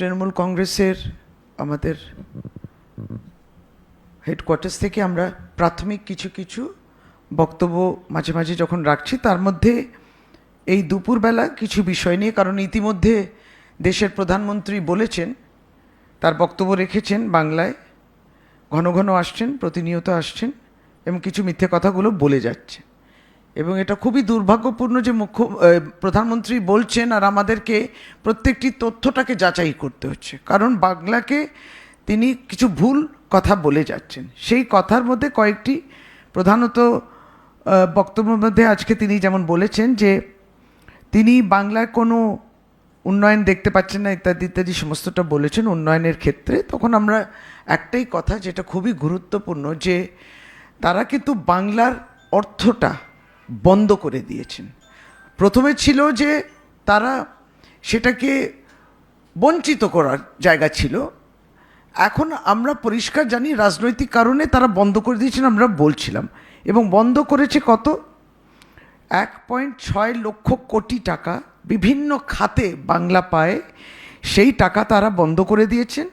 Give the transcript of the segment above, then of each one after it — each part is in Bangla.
তৃণমূল কংগ্রেসের আমাদের হেডকোয়ার্টার্স থেকে আমরা প্রাথমিক কিছু কিছু বক্তব্য মাঝে মাঝে যখন রাখছি, তার মধ্যে এই দুপুরবেলা কিছু বিষয় নিয়ে, কারণ ইতিমধ্যে দেশের প্রধানমন্ত্রী বলেছেন, তার বক্তব্য রেখেছেন, বাংলায় ঘন ঘন আসছেন, প্রতিনিয়ত আসছেন এবং কিছু মিথ্যে কথাগুলো বলে যাচ্ছে এবং এটা খুবই দুর্ভাগ্যপূর্ণ যে মুখ্য প্রধানমন্ত্রী বলছেন আর আমাদেরকে প্রত্যেকটি তথ্যটাকে যাচাই করতে হচ্ছে। কারণ বাংলাকে তিনি কিছু ভুল কথা বলে যাচ্ছেন। সেই কথার মধ্যে কয়েকটি প্রধানত বক্তব্যের মধ্যে আজকে তিনি যেমন বলেছেন যে তিনি বাংলায় কোনো উন্নয়ন দেখতে পাচ্ছেন না, ইত্যাদি ইত্যাদি সমস্তটা বলেছেন উন্নয়নের ক্ষেত্রে। তখন আমরা একটাই কথা যেটা খুবই গুরুত্বপূর্ণ যে তারা কিন্তু বাংলার অর্থটা বন্ধ করে দিয়েছেন। প্রথমে ছিল যে তারা সেটাকে বঞ্চিত করার জায়গা ছিল। এখন আমরা পরিষ্কার জানি রাজনৈতিক কারণে তারা বন্ধ করে দিয়েছেন আমরা বলছিলাম। এবং বন্ধ করেছে কত? এক পয়েন্ট ছয় লক্ষ কোটি টাকা। বিভিন্ন খাতে বাংলা পায়। সেই টাকা তারা বন্ধ করে দিয়েছেন।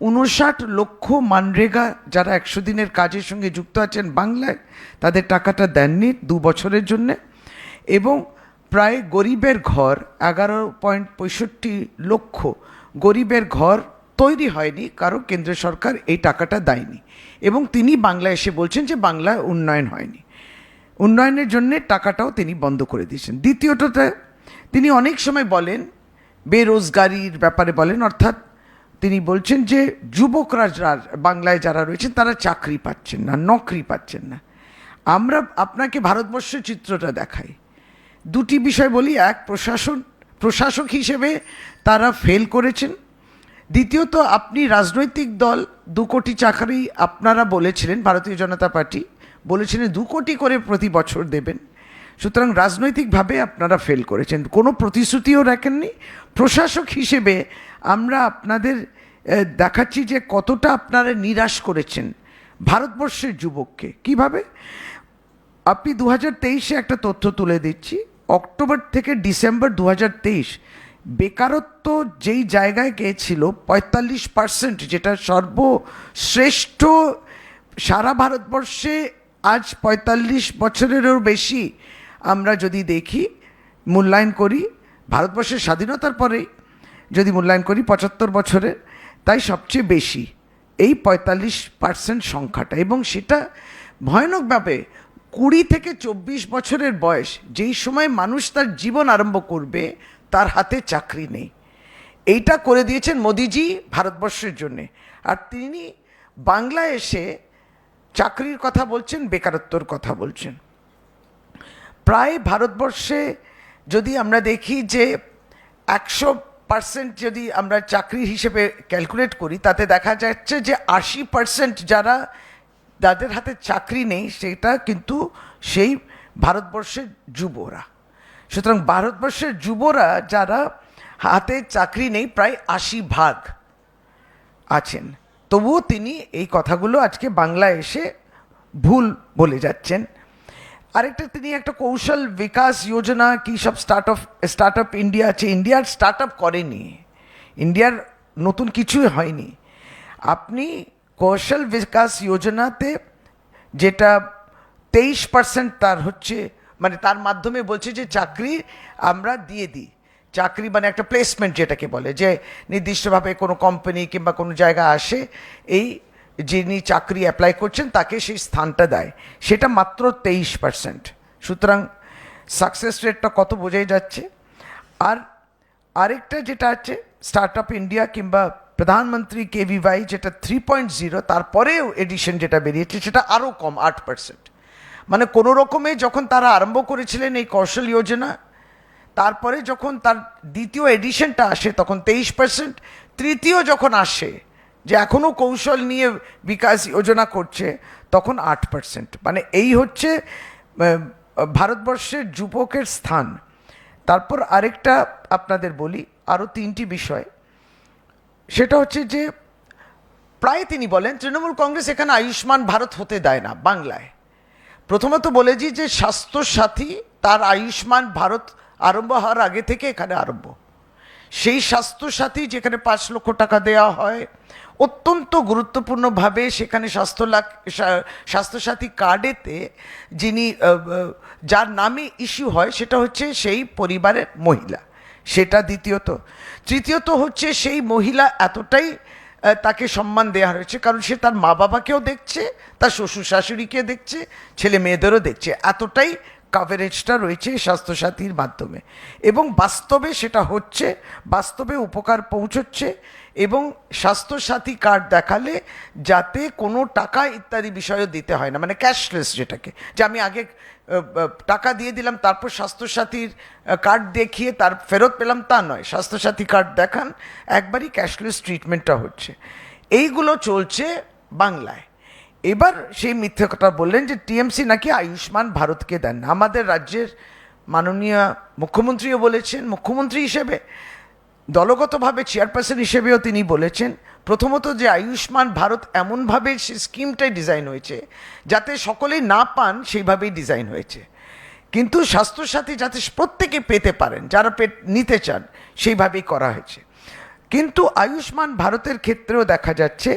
উনষাট লক্ষ মানরেগা যারা একশো দিনের কাজের সঙ্গে যুক্ত আছেন বাংলায়, তাদের টাকাটা দেননি দু বছরের জন্যে। এবং প্রায় গরিবের ঘর এগারো পয়েন্ট পঁয়ষট্টি লক্ষ গরিবের ঘর তৈরি হয়নি, কারণ কেন্দ্র সরকার এই টাকাটা দেয়নি। এবং তিনি বাংলায় এসে বলছেন যে বাংলায় উন্নয়ন হয়নি। উন্নয়নের জন্য টাকাটাও তিনি বন্ধ করে দিয়েছেন। দ্বিতীয়টাতে তিনি অনেক সময় বলেন, বেরোজগারির ব্যাপারে বলেন, অর্থাৎ তিনি বলছেন যে যুবকরা বাংলায় যারা রয়েছেন, তারা চাকরি পাচ্ছেন না, নকরি পাচ্ছেন না। আমরা আপনাকে ভারতবর্ষের চিত্রটা দেখাই। দুটি বিষয় বলি, এক, প্রশাসন প্রশাসক হিসেবে তারা ফেল করেছেন। দ্বিতীয়ত, আপনি রাজনৈতিক দল, দু কোটি চাকরি আপনারা বলেছিলেন, ভারতীয় জনতা পার্টি বলেছিলেন, দু কোটি করে প্রতি বছর দেবেন। সুতরাং রাজনৈতিকভাবে আপনারা ফেল করেছেন। কোনো প্রতিশ্রুতিও রাখেননি। প্রশাসক হিসেবে আমরা আপনাদের দেখাচ্ছি যে কতটা আপনারা নিরাশ করেছেন ভারতবর্ষের যুবককে। কীভাবে? আপনি দু হাজার তেইশে একটা তথ্য তুলে দিচ্ছি, অক্টোবর থেকে ডিসেম্বর দু হাজার তেইশ, বেকারত্ব যেই জায়গায় গিয়েছিল, পঁয়তাল্লিশ পার্সেন্ট, যেটা সর্বশ্রেষ্ঠ সারা ভারতবর্ষে, আজ পঁয়তাল্লিশ বছরেরও বেশি আমরা যদি দেখি, মূল্যায়ন করি, ভারতবর্ষের স্বাধীনতার পরেই যদি মূল্যায়ন করি, পঁচাত্তর বছরের তাই সবচেয়ে বেশি এই পঁয়তাল্লিশ পার্সেন্ট সংখ্যাটা। এবং সেটা ভয়ানকভাবে কুড়ি থেকে চব্বিশ বছরের বয়স, যেই সময় মানুষ তার জীবন আরম্ভ করবে, তার হাতে চাকরি নেই। এইটা করে দিয়েছেন মোদিজি ভারতবর্ষের জন্যে। আর তিনি বাংলায় এসে চাকরির কথা বলছেন, বেকারত্বর কথা বলছেন। প্রায় ভারতবর্ষে যদি আমরা দেখি যে একশো পার্সেন্ট যদি আমরা চাকরি হিসেবে ক্যালকুলেট করি, তাতে দেখা যাচ্ছে যে আশি পার্সেন্ট যারা যাদের হাতে চাকরি নেই, সেটা কিন্তু সেই ভারতবর্ষের যুবরা। সুতরাং ভারতবর্ষের যুবরা যারা হাতে চাকরি নেই, প্রায় আশি ভাগ আছেন। তবুও তিনি এই কথাগুলো আজকে বাংলায় এসে ভুল বলে যাচ্ছেন। আরেকটা তিনি একটা কৌশল বিকাশ যোজনা কি সব start of start up India আছে। ইন্ডিয়ার স্টার্ট আপ করেনি। ইন্ডিয়ার নতুন কিছুই হয়নি। আপনি কৌশল বিকাশ যোজনাতে যেটা তেইশ পার্সেন্ট তার হচ্ছে মানে তার মাধ্যমে বলছে যে চাকরি আমরা দিয়ে দিই। চাকরি মানে একটা প্লেসমেন্ট যেটাকে বলে, যে নির্দিষ্টভাবে কোনো কোম্পানি কিংবা কোনো জায়গা আসে, এই যিনি চাকরি অ্যাপ্লাই করছেন, তাকে সেই স্থানটা দেয়। সেটা মাত্র তেইশ পার্সেন্ট সুতরাং সাকসেস রেটটা কত বোঝাই যাচ্ছে? আর আরেকটা যেটা আছে স্টার্ট আপ ইন্ডিয়া কিংবা প্রধানমন্ত্রী কেভিওয়াই যেটা থ্রি পয়েন্ট জিরো তারপরেও এডিশন যেটা বেরিয়েছে, সেটা আরও কম, আট পার্সেন্ট মানে কোনো রকমে যখন তারা আরম্ভ করেছিলেন এই কৌশল যোজনা, তারপরে যখন তার দ্বিতীয় এডিশনটা আসে, তখন তেইশ পার্সেন্ট তৃতীয় যখন আসে যে এখনও কৌশল নিয়ে বিকাশ যোজনা করছে, তখন আট পার্সেন্ট মানে এই হচ্ছে ভারতবর্ষের যুবকের স্থান। তারপর আরেকটা আপনাদের বলি আরও তিনটি বিষয়। সেটা হচ্ছে যে, প্রায় তিনি বলেন, তৃণমূল কংগ্রেস এখানে আয়ুষ্মান ভারত হতে দেয় না বাংলায়। প্রথমত বলেছি যে স্বাস্থ্য সাথী তার আয়ুষ্মান ভারত আরম্ভ হওয়ার আগে থেকে এখানে আরম্ভ। সেই স্বাস্থ্যসাথী যেখানে পাঁচ লক্ষ টাকা দেওয়া হয়, অত্যন্ত গুরুত্বপূর্ণভাবে সেখানে স্বাস্থ্য লাখ স্বাস্থ্যসাথী কার্ডেতে যিনি যার নামে ইস্যু হয় সেটা হচ্ছে সেই পরিবারের মহিলা। সেটা দ্বিতীয়ত। তৃতীয়ত হচ্ছে সেই মহিলা এতটাই তাকে সম্মান দেওয়া হয়েছে, কারণ সে তার মা বাবাকেও দেখছে, তার শ্বশুর শাশুড়িকে দেখছে ছেলে মেয়েদেরও দেখছে। এতটাই কাভারেজটা রয়েছে স্বাস্থ্যসাথীর মাধ্যমে। এবং বাস্তবে সেটা হচ্ছে, বাস্তবে উপকার পৌঁছচ্ছে এবং স্বাস্থ্যসাথী কার্ড দেখালে যাতে কোনো টাকা ইত্যাদি বিষয়ও দিতে হয় না। মানে ক্যাশলেস যেটাকে, যে আমি আগে টাকা দিয়ে দিলাম, তারপর স্বাস্থ্যসাথীর কার্ড দেখিয়ে তার ফেরত পেলাম, তা নয়। স্বাস্থ্যসাথী কার্ড দেখান, একবারই ক্যাশলেস ট্রিটমেন্টটা হচ্ছে। এইগুলো চলছে বাংলায়। এবার সেই মিথ্যে কথা বললেন যে টিএমসি নাকি আয়ুষ্মান ভারতকে দেন আমাদের রাজ্যের মাননীয় মুখ্যমন্ত্রীও বলেছেন, মুখ্যমন্ত্রী হিসেবে, দলগতভাবে চেয়ারপারসন হিসেবেও তিনি বলেছেন, প্রথমত যে আয়ুষ্মান ভারত এমনভাবে সে স্কিমটাই ডিজাইন হয়েছে, যাতে সকলেই না পান সেইভাবেই ডিজাইন হয়েছে। কিন্তু স্বাস্থ্যসাথী যাতে প্রত্যেকে পেতে পারেন, যারা পেট নিতে চান, সেইভাবেই করা হয়েছে। কিন্তু আয়ুষ্মান ভারতের ক্ষেত্রেও দেখা যাচ্ছে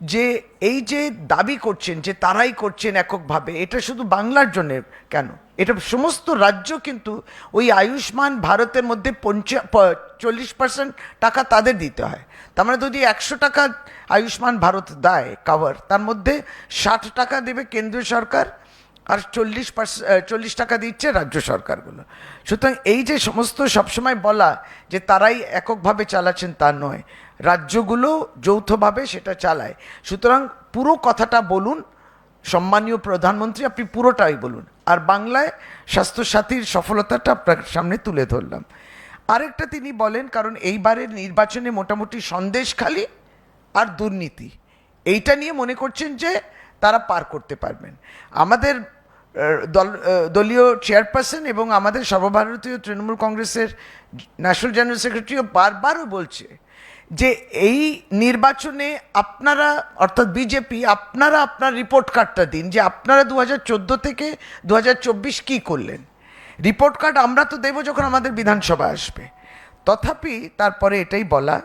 যে এই যে দাবি করছেন, যে তারাই করছেন এককভাবে, এটা শুধু বাংলার জন্য কেন? এটা সমস্ত রাজ্য কিন্তু ওই আয়ুষ্মান ভারতের মধ্যে পঞ্চা চল্লিশ পার্সেন্ট টাকা তাদের দিতে হয়। তার মানে যদি একশো টাকা আয়ুষ্মান ভারত দেয় কাভার তার মধ্যে ষাট টাকা দেবে কেন্দ্রীয় সরকার আর চল্লিশ পার্সেন্ট চল্লিশ টাকা দিচ্ছে রাজ্য সরকারগুলো। সুতরাং এই যে সমস্ত সবসময় বলা যে তারাই এককভাবে চালাচ্ছেন তা নয় রাজ্যগুলো যৌথভাবে সেটা চালায়। সুতরাং পুরো কথাটা বলুন, সম্মানীয় প্রধানমন্ত্রী, আপনি পুরোটাই বলুন। আর বাংলায় স্বাস্থ্যসাথীর সফলতাটা আপনার সামনে তুলে ধরলাম। আরেকটা তিনি বলেন, কারণ এইবারের নির্বাচনে মোটামুটি সন্দেশখালি আর দুর্নীতি। এইটা নিয়ে মনে করছেন যে তারা পার করতে পারবেন। আমাদের দল দলীয় চেয়ারপারসন এবং আমাদের সর্বভারতীয় তৃণমূল কংগ্রেসের ন্যাশনাল জেনারেল সেক্রেটারিও বারবারও বলছে যে এই নির্বাচনে আপনারা, অর্থাৎ বিজেপি আপনারা আপনার রিপোর্ট কার্ডটা দিন যে আপনারা দু হাজার চোদ্দ থেকে দু চব্বিশ কী করলেন। রিপোর্ট কার্ড আমরা তো দেবো যখন আমাদের বিধানসভা আসবে। তথাপি তারপরে এটাই বলা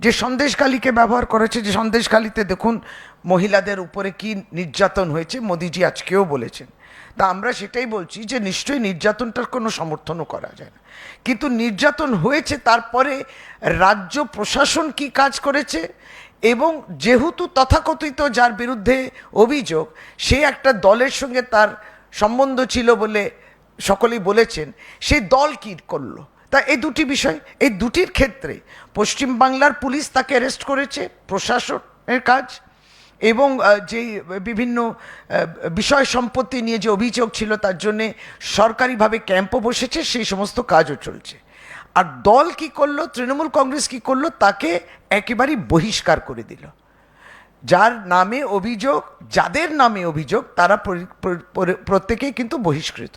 যে সন্দেশখালিকে ব্যবহার করেছে, যে সন্দেশখালিতে দেখুন মহিলাদের উপরে কি নির্যাতন হয়েছে, মোদিজি আজকেও বলেছেন। তা আমরা সেটাই বলছি যে নিশ্চয়ই নির্যাতনটার কোনো সমর্থনও করা যায় না। কিন্তু নির্যাতন হয়েছে তারপরে রাজ্য প্রশাসন কি কাজ করেছে এবং যেহেতু তথাকথিত যার বিরুদ্ধে অভিযোগ, সে একটা দলের সঙ্গে তার সম্বন্ধ ছিল বলে সকলেই বলেছেন সেই দল কী করল? তা এই দুটি বিষয়, এই দুটির ক্ষেত্রে পশ্চিমবাংলার পুলিশ তাকে অ্যারেস্ট করেছে, প্রশাসনের কাজ এবং যেই বিভিন্ন বিষয় সম্পত্তি নিয়ে যে অভিযোগ ছিল তার জন্যে সরকারিভাবে ক্যাম্পও বসেছে, সেই সমস্ত কাজও চলছে। আর দল কি করল, তৃণমূল কংগ্রেস কি করল, তাকে একেবারেই বহিষ্কার করে দিল। যার নামে অভিযোগ, যাদের নামে অভিযোগ, তারা পরি- পরি- পরি- প্রত্যেকেই কিন্তু বহিষ্কৃত।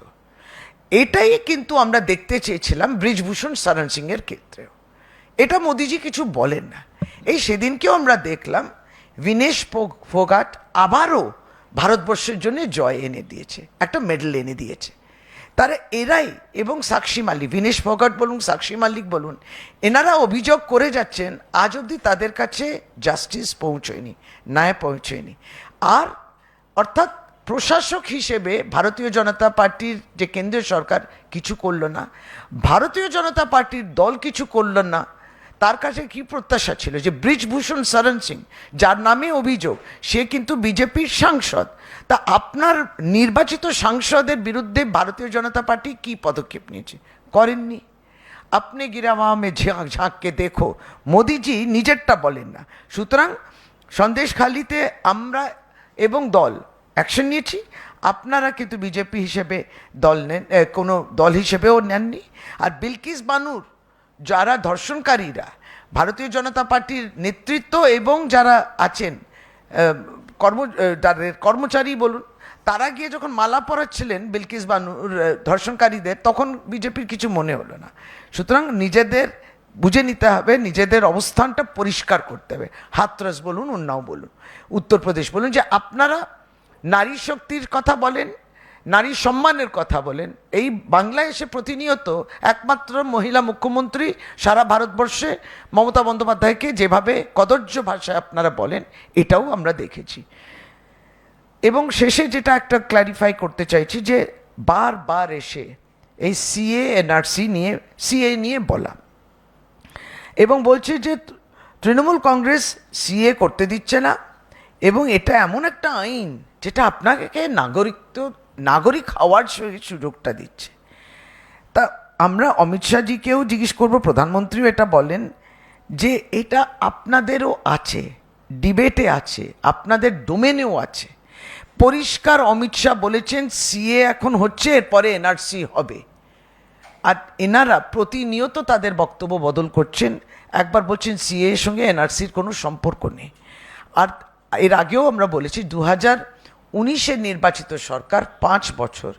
এটাই কিন্তু আমরা দেখতে চেয়েছিলাম ব্রিজভূষণ শরণ সিংয়ের ক্ষেত্রেও। এটা মোদিজি কিছু বলেন না। এই সেদিনকেও আমরা দেখলাম ফোগ- ফোগাট আবারও ভারতবর্ষের জন্য জয় এনে দিয়েছে, একটা মেডেল এনে দিয়েছে। তারা এরাই এবং সাক্ষী মালিক বিনেশ ফোগাট বলুন, সাক্ষী মালিক বলুন, এনারা অভিযোগ করে যাচ্ছেন, আজ অবধি তাদের কাছে জাস্টিস পৌঁছয়নি, ন্যায় পৌঁছয়নি। আর অর্থাৎ প্রশাসক হিসেবে ভারতীয় জনতা পার্টির যে কেন্দ্রীয় সরকার কিছু করল না, ভারতীয় জনতা পার্টির দল কিছু করল না তার কাছে কি প্রত্যাশা ছিল? যে ব্রিজভূষণ শরণ সিং, যার নামে অভিযোগ, সে কিন্তু বিজেপির সাংসদ। তা আপনার নির্বাচিত সাংসদের বিরুদ্ধে ভারতীয় জনতা পার্টি কি পদক্ষেপ নিয়েছে? করেননি। আপনি গিরামা মে ঝাঁক, ঝাঁককে দেখো। মোদিজি নিজেরটা বলেন না। সুতরাং সন্দেশখালিতে আমরা এবং দল অ্যাকশন নিয়েছি। আপনারা কিন্তু বিজেপি হিসেবে দল নেন কোনো দল হিসেবেও নেননি। আর বিলকিস বানুর যারা ধর্ষণকারীরা, ভারতীয় জনতা পার্টির নেতৃত্ব এবং যারা আছেন কর্ম তাদের কর্মচারী বলুন, তারা গিয়ে যখন মালা পরাচ্ছিলেন বিলকিস বানুর ধর্ষণকারীদের, তখন বিজেপির কিছু মনে হলো না। সুতরাং নিজেদের বুঝে নিতে হবে, নিজেদের অবস্থানটা পরিষ্কার করতে হবে। হাতরাস বলুন, উন্নাও বলুন, উত্তরপ্রদেশ বলুন, যে আপনারা নারী শক্তির কথা বলেন নারী সম্মানের কথা বলেন। এই বাংলায় এসে প্রতিনিয়ত একমাত্র মহিলা মুখ্যমন্ত্রী সারা ভারতবর্ষে মমতা বন্দ্যোপাধ্যায়কে যেভাবে কদর্য ভাষায় আপনারা বলেন, এটাও আমরা দেখেছি। এবং শেষে যেটা একটা ক্ল্যারিফাই করতে চাইছি যে বারবার এসে এই সিএ এনআরসি নিয়ে সিএ নিয়ে বলা। এবং বলছে যে তৃণমূল কংগ্রেস সিএ করতে দিচ্ছে না। এবং এটা এমন একটা আইন যেটা আপনাকে নাগরিকত্ব নাগরিক হওয়ার সুযোগটা দিচ্ছে। তা আমরা অমিত শাহজিকেও জিজ্ঞেস করব, প্রধানমন্ত্রীও এটা বলেন যে এটা আপনাদেরও আছে, ডিবেটে আছে, আপনাদের ডোমেনেও আছে। পরিষ্কার অমিত শাহ বলেছেন, সিএ এখন হচ্ছে, এরপরে এনআরসি হবে। আর এনারা প্রতিনিয়ত তাদের বক্তব্য বদল করছেন, একবার বলছেন সিএ এর সঙ্গে এনআরসির কোনো সম্পর্ক নেই। আর এর আগেও আমরা বলেছি দু হাজার উনিশের নির্বাচিত সরকার পাঁচ বছর।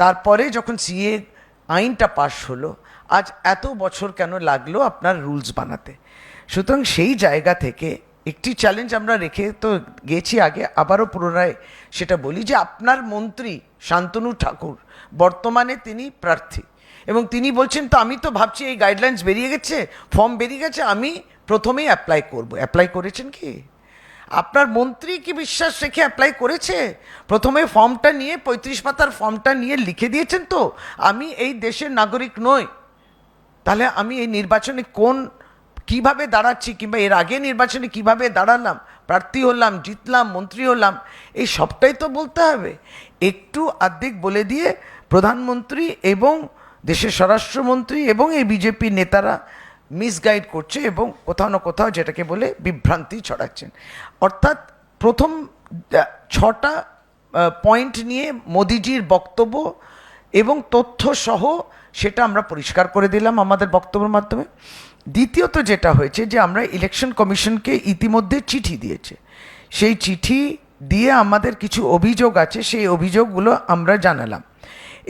তারপরে যখন সিএ আইনটা পাশ হলো, আজ এত বছর কেন লাগল আপনার রুলস বানাতে? সুতরাং সেই জায়গা থেকে একটি চ্যালেঞ্জ আমরা রেখে তো গেছি আগে, আবারও পুনরায় সেটা বলি যে আপনার মন্ত্রী শান্তনু ঠাকুর বর্তমানে তিনি প্রার্থী। এবং তিনি বলছেন, তো আমি তো ভাবছি এই গাইডলাইন্স বেরিয়ে গেছে ফর্ম বেরিয়ে গেছে, আমি প্রথমেই অ্যাপ্লাই করব। অ্যাপ্লাই করেছেন কি? আপনার মন্ত্রী কি বিশ্বাস রেখে অ্যাপ্লাই করেছে? প্রথমে ফর্মটা নিয়ে, পঁয়ত্রিশ পাতার ফর্মটা নিয়ে লিখে দিয়েছেন তো, আমি এই দেশের নাগরিক নই। তাহলে আমি এই নির্বাচনে কোন, কীভাবে দাঁড়াচ্ছি কিংবা এর আগে নির্বাচনে কীভাবে দাঁড়ালাম? প্রার্থী হলাম, জিতলাম, মন্ত্রী হলাম, এই সবটাই তো বলতে হবে। একটু আর্ধেক বলে দিয়ে প্রধানমন্ত্রী এবং দেশের স্বরাষ্ট্রমন্ত্রী এবং এই বিজেপি নেতারা মিসগাইড করছে এবং কোথাও না কোথাও যেটাকে বলে বিভ্রান্তি ছড়াচ্ছেন। অর্থাৎ প্রথম ছটা পয়েন্ট নিয়ে মোদিজির বক্তব্য এবং তথ্য সহ সেটা আমরা পরিষ্কার করে দিলাম আমাদের বক্তব্যের মাধ্যমে। দ্বিতীয়ত যেটা হয়েছে যে আমরা ইলেকশন কমিশনকে ইতিমধ্যে চিঠি দিয়েছে। সেই চিঠি দিয়ে আমাদের কিছু অভিযোগ আছে, সেই অভিযোগগুলো আমরা জানালাম।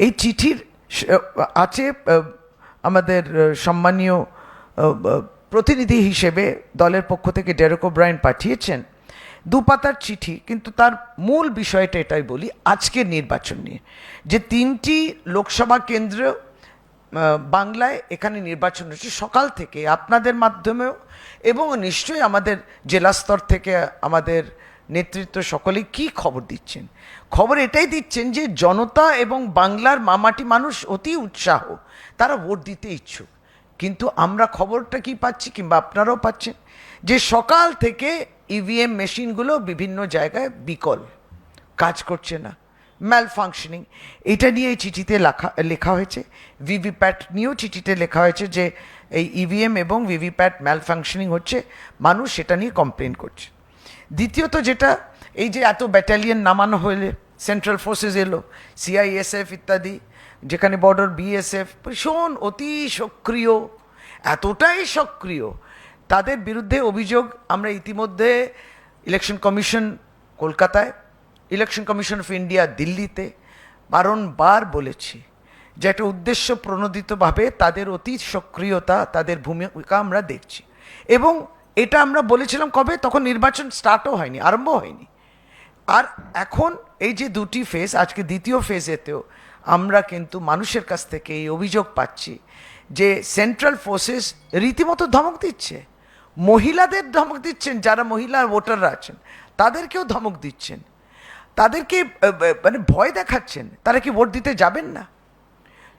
এই চিঠির আছে আমাদের সম্মানীয় প্রতিনিধি হিসেবে দলের পক্ষ থেকে ডেরেক ব্রায়ন পাঠিয়েছেন। দু পাতার চিঠি, কিন্তু তার মূল বিষয়টা এটাই বলি, আজকের নির্বাচন নিয়ে। যে তিনটি লোকসভা কেন্দ্র বাংলায় এখানে নির্বাচন হচ্ছে সকাল থেকে আপনাদের মাধ্যমেও এবং নিশ্চয়ই আমাদের জেলা স্তর থেকে আমাদের নেতৃত্ব সকলে কি খবর দিচ্ছেন? খবর এটাই দিচ্ছেন যে জনতা এবং বাংলার মামাটি মানুষ অতি উৎসাহ, তারা ভোট দিতে ইচ্ছুক। কিন্তু আমরা খবরটা কি পাচ্ছি কিংবা আপনারাও পাচ্ছেন? যে সকাল থেকে ইভিএম মেশিনগুলো বিভিন্ন জায়গায় বিকল, কাজ করছে না ম্যাল ফাংশনিং এটা নিয়ে এই চিঠিতে লেখা লেখা হয়েছে। ভিভিপ্যাট নিয়েও চিঠিতে লেখা হয়েছে যে এই ইভিএম এবং ভিভিপ্যাট ম্যাল ফাংশনিং হচ্ছে, মানুষ সেটা নিয়ে কমপ্লেন করছে। দ্বিতীয়ত যেটা, এই যে এত ব্যাটালিয়ন নামানো হলে সেন্ট্রাল ফোর্সেস এলো সিআইএসএফ ইত্যাদি, যেখানে বর্ডার বিএসএফ ভীষণ অতি সক্রিয়, এতটাই সক্রিয় তাদের বিরুদ্ধে অভিযোগ আমরা ইতিমধ্যে ইলেকশন কমিশন কলকাতায় ইলেকশন কমিশন অফ ইন্ডিয়া দিল্লিতে বারংবার বলেছি যে একটা উদ্দেশ্য প্রণোদিতভাবে তাদের অতি সক্রিয়তা, তাদের ভূমিকা আমরা দেখছি। এবং এটা আমরা বলেছিলাম কবে? তখন নির্বাচন স্টার্টও হয়নি, আরম্ভ হয়নি। আর এখন এই যে দুটি ফেজ আজকে দ্বিতীয় ফেজেতেও আমরা কিন্তু মানুষের কাছ থেকে এই অভিযোগ পাচ্ছি যে সেন্ট্রাল ফোর্সেস রীতিমতো ধমক দিচ্ছে। মহিলাদের ধমক দিচ্ছেন, যারা মহিলা ভোটাররা আছেন, তাদেরকেও ধমক দিচ্ছেন। তাদেরকে মানে ভয় দেখাচ্ছেন, তারা কি ভোট দিতে যাবেন না?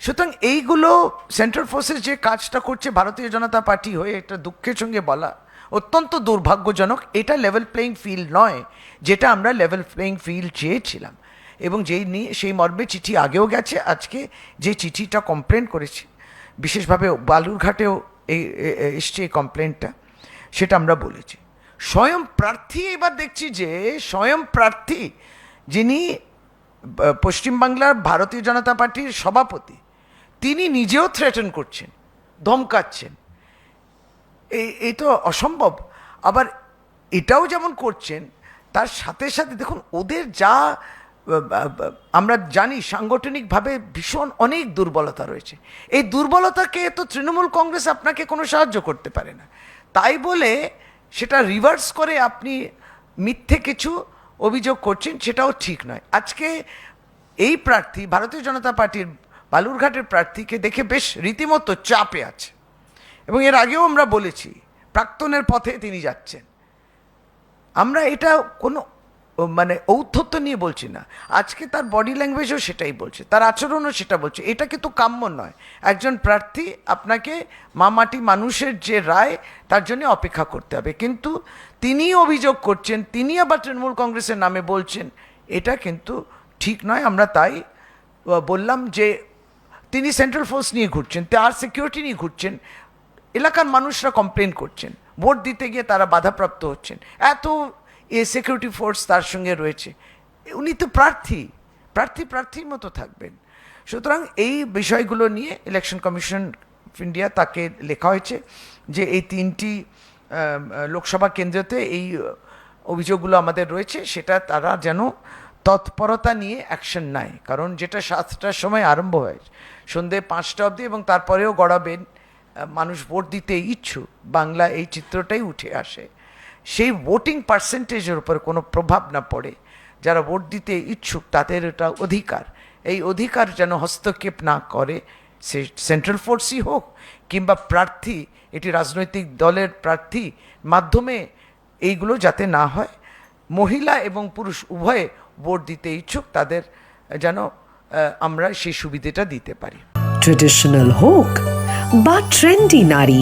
সুতরাং এইগুলো সেন্ট্রাল ফোর্সেস যে কাজটা করছে ভারতীয় জনতা পার্টি হয়ে এটা দুঃখের সঙ্গে বলা অত্যন্ত দুর্ভাগ্যজনক। এটা লেভেল প্লেইং ফিল্ড নয়, যেটা আমরা লেভেল প্লেইং ফিল্ড চেয়েছিলাম। এবং যেই নিয়ে সেই মর্মে চিঠি আগেও গেছে, আজকে যে চিঠিটা কমপ্লেন করেছে, বিশেষভাবে বালুরঘাটেও এই এসছে এই কমপ্লেনটা সেটা আমরা বলেছি। স্বয়ং প্রার্থী এবার দেখছি যে, স্বয়ং প্রার্থী যিনি পশ্চিমবাংলার ভারতীয় জনতা পার্টির সভাপতি, তিনি নিজেও থ্রেটেন করছেন, ধমকাচ্ছেন। এই এই তো অসম্ভব। আবার এটাও যেমন করছেন, তার সাথে সাথে দেখুন, ওদের যা আমরা জানি সাংগঠনিকভাবে ভীষণ অনেক দুর্বলতা রয়েছে। এই দুর্বলতাকে তো তৃণমূল কংগ্রেস আপনাকে কোনো সাহায্য করতে পারে না। তাই বলে সেটা রিভার্স করে আপনি মিথ্যে কিছু অভিযোগ করছেন, সেটাও ঠিক নয়। আজকে এই প্রার্থী, ভারতীয় জনতা পার্টির বালুরঘাটের প্রার্থীকে দেখে বেশ রীতিমতো চাপে আছে। এবং এর আগেও আমরা বলেছি, প্রাক্তনের পথে তিনি যাচ্ছেন। আমরা এটা কোনো মানে ঔদ্ধত্য নিয়ে বলছি না। আজকে তার বডি ল্যাঙ্গুয়েজও সেটাই বলছে, তার আচরণও সেটা বলছে। এটা কিন্তু কাম্য নয়। একজন প্রার্থী আপনাকে মামাটি মানুষের যে রায়, তার জন্য অপেক্ষা করতে হবে। কিন্তু তিনি অভিযোগ করছেন, তিনি আবার তৃণমূল কংগ্রেসের নামে বলছেন, এটা কিন্তু ঠিক নয়। আমরা তাই বললাম যে তিনি সেন্ট্রাল ফোর্স নিয়ে ঘুরছেন তার সিকিউরিটি নিয়ে ঘুরছেন, এলাকার মানুষরা কমপ্লেন করছেন, ভোট দিতে গিয়ে তারা বাধাপ্রাপ্ত হচ্ছেন। এত এ সিকিউরিটি ফোর্স তার সঙ্গে রয়েছে। উনি তো প্রার্থী প্রার্থী প্রার্থীর মতো থাকবেন। সুতরাং এই বিষয়গুলো নিয়ে ইলেকশন কমিশন অফ ইন্ডিয়া তাকে লেখা হয়েছে যে এই তিনটি লোকসভা কেন্দ্রতে এই অভিযোগগুলো আমাদের রয়েছে, সেটা তারা যেন তৎপরতা নিয়ে অ্যাকশন নেয়। কারণ যেটা সাতটার সময় আরম্ভ হয়, সন্ধে পাঁচটা অবধি এবং তারপরেও গড়াবেন মানুষ ভোট দিতে ইচ্ছুক। বাংলা এই চিত্রটাই উঠে আসে। সেই ভোটিং পার্সেন্টেজের উপর কোনো প্রভাব না পড়ে। যারা ভোট দিতে ইচ্ছুক, তাদের এটা অধিকার। এই অধিকার যেন হস্তক্ষেপ না করে, সে সেন্ট্রাল ফোর্সই হোক কিংবা প্রার্থী, এটি রাজনৈতিক দলের প্রার্থী মাধ্যমে এইগুলো যাতে না হয়, মহিলা এবং পুরুষ উভয়ে ভোট দিতে ইচ্ছুক, তাদের যেন আমরা সেই সুবিধাটা দিতে পারি। ট্রেডিশনাল হোক বা ট্রেন্ডি নারী